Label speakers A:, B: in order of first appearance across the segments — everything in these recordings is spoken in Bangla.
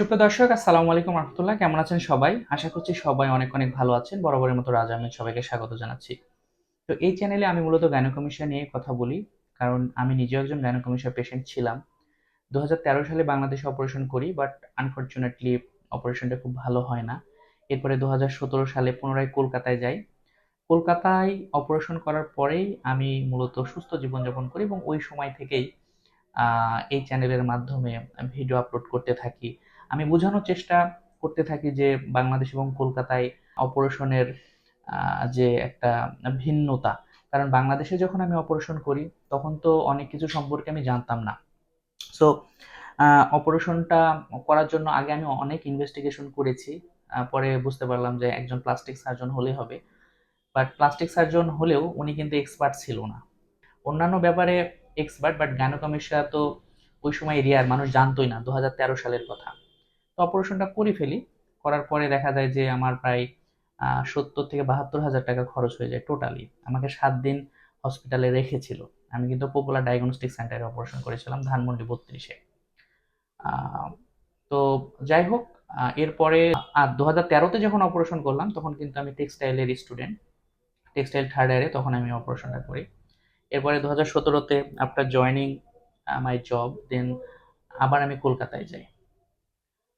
A: সুপ্রিয় দর্শক, আসসালামু আলাইকুম রহমতুল্লাহ। কেমন আছেন সবাই? আশা করছি সবাই অনেক অনেক ভালো আছেন। বরাবরের মতো রাজা আহমেদ সবাইকে স্বাগত জানাচ্ছি। তো এই চ্যানেলে আমি মূলত গাইনোকমিশন নিয়ে কথা বলি, কারণ আমি নিজেও একজন গাইনোকমিশন পেশেন্ট ছিলাম। দু হাজার তেরো সালে বাংলাদেশে অপারেশন করি বাট আনফর্চুনেটলি অপারেশনটা খুব ভালো হয় না। এরপরে দু হাজার সতেরো সালে পুনরায় কলকাতায় যাই। কলকাতায় অপারেশন করার পরেই আমি মূলত সুস্থ জীবনযাপন করি এবং ওই সময় থেকেই এই চ্যানেলের মাধ্যমে ভিডিও আপলোড করতে থাকি। আমি বোঝানোর চেষ্টা করতে থাকি যে বাংলাদেশ এবং কলকাতায় অপারেশনের যে একটা ভিন্নতা। কারণ বাংলাদেশে যখন আমি অপারেশন করি, তখন তো অনেক কিছু সম্পর্কে আমি জানতাম না। সো অপারেশনটা করার জন্য আগে আমি অনেক ইনভেস্টিগেশন করেছি। পরে বুঝতে পারলাম যে একজন প্লাস্টিক সার্জন হলে হবে। বাট প্লাস্টিক সার্জন হলেও উনি কিন্তু এক্সপার্ট ছিল না। অন্যান্য ব্যাপারে এক্সপার্ট বাট গাইনোকমিশা তো ওই সময় রিয়ার মানুষ জানতোই না, দু হাজার তেরো সালের কথা। অপারেশনটা করে ফেলি। করার পরে দেখা যায় যে আমার প্রায় সত্তর থেকে বাহাত্তর হাজার টাকা খরচ হয়ে যায় টোটালি আমাকে সাত দিন হসপিটালে রেখেছিল। আমি কিন্তু পপুলার ডায়াগনস্টিক সেন্টারে অপারেশন করেছিলাম, ধানমন্ডি বত্রিশে। তো যাই হোক এরপরে দু হাজার তেরোতে যখন অপারেশন করলাম, তখন কিন্তু আমি টেক্সটাইলের স্টুডেন্ট টেক্সটাইল থার্ড ইয়ারে তখন আমি অপারেশনটা করি। এরপরে দু হাজার সতেরোতে after joining my job then আবার আমি কলকাতায় যাই।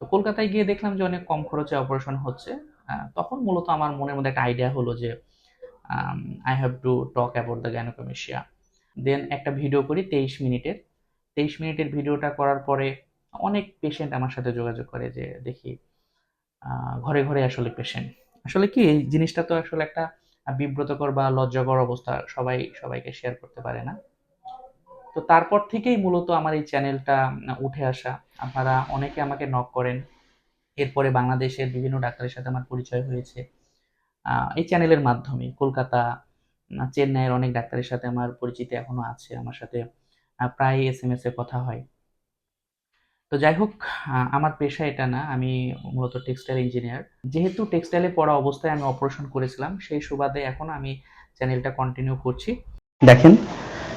A: তো কলকাতায় গিয়ে দেখলাম যে অনেক কম খরচে অপারেশন হচ্ছে। তখন মূলত আমার মনের মধ্যে একটা আইডিয়া হলো যে I have to talk about the gynecomastia then একটা ভিডিও করি তেইশ মিনিটের। তেইশ মিনিটের ভিডিওটা করার পরে অনেক পেশেন্ট আমার সাথে যোগাযোগ করে যে, দেখি ঘরে ঘরে আসলে পেশেন্ট আসলে কি, এই জিনিসটা তো আসলে একটা বিব্রতকর বা লজ্জাকর অবস্থা সবাই, সবাইকে শেয়ার করতে পারে না। তো তারপর থেকেই মূলত আমার এই চ্যানেলটা উঠে আসা। আপনারা অনেকে আমাকে নক করেন। এরপরে বাংলাদেশের বিভিন্ন ডাক্তারের সাথে আমার পরিচয় হয়েছে। এই চ্যানেলের মাধ্যমে কলকাতা চেন্নাইয়ের অনেক ডাক্তারের সাথে আমার পরিচিতি এখনও আছে, আমার সাথে প্রায় এস এম এস এ কথা হয়। তো যাই হোক আমার পেশা এটা না, আমি মূলত টেক্সটাইল ইঞ্জিনিয়ার যেহেতু টেক্সটাইলে পড়া অবস্থায় আমি অপারেশন করেছিলাম, সেই সুবাদে এখন আমি চ্যানেলটা কন্টিনিউ করছি। দেখেন